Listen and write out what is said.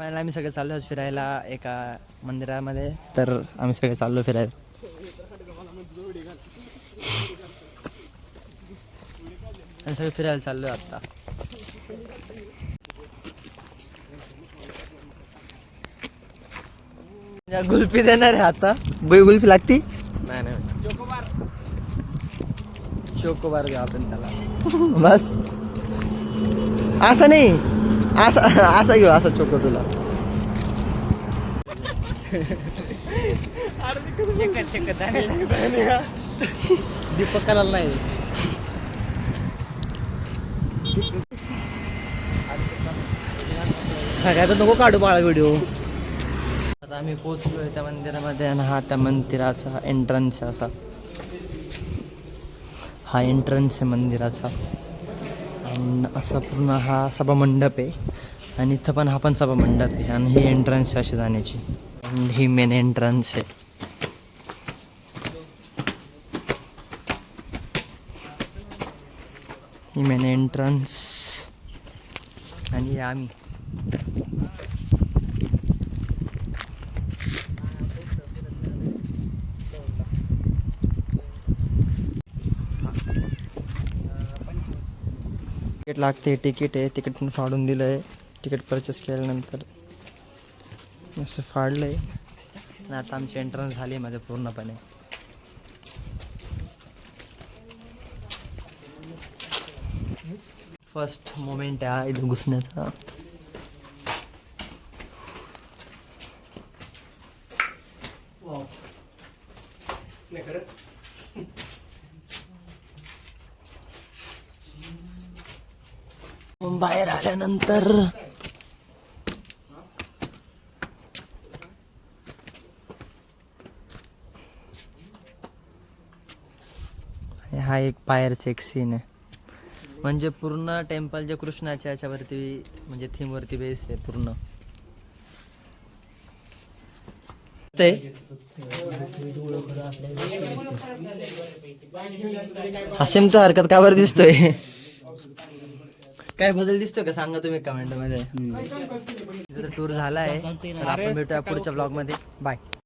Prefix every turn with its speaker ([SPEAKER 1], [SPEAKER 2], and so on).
[SPEAKER 1] Final आम्ही सगळे चाललो आहोत फिरायला एका मंदिरामध्ये. तर आम्ही सगळे चाललो फिरायला. सगळे फिरायला चाललो आता. या गुल्फी देणार आहे आता. बुई गुल्फी लागती?
[SPEAKER 2] नाही नाही.
[SPEAKER 1] चोकोबार. द्या आपण त्याला. बस. असं नाही. असं असं घेऊ असं चोको तुला.
[SPEAKER 2] शेकत दीपकाला नाही. सगळ्यात नको काढू बाळा व्हिडिओ
[SPEAKER 1] आता आम्ही पोचलोय त्या मंदिरामध्ये आणि हा त्या मंदिराचा एंट्रन्स आहे असा. हा एंट्रन्स आहे मंदिराचा. अँड असा पूर्ण हा सभामंडप आहे. आणि इथं पण हा पण सभामंडप आहे आणि ही एंट्रन्स आहे अशी जाण्याची. आणि ही मेन एंट्रन्स आहे. ही मेन एंट्रन्स आणि आम्ही. तिकीट लागते तिकीट आहे तिकीट पण फाडून दिलं आहे तिकीट परचेस केल्यानंतर असं फाडलं आहे आणि आता आमची एंट्रन्स झाली आहे माझं पूर्णपणे. फर्स्ट मोमेंट आहे इथं घुसण्याचा. बाहेर आल्यानंतर हा एक बाहेरचा एक सीन आहे. म्हणजे पूर्ण टेम्पल जे कृष्णाच्या याच्यावरती म्हणजे थीमवरती बेस आहे पूर्ण. ते? हसेम तो हरकत का बरं दिसतोय? काय बदल दिसतोय का? सांगा तुम्ही कमेंटमध्ये. टूर झाला आहे आपण भेटूया पुढच्या ब्लॉगमध्ये. बाय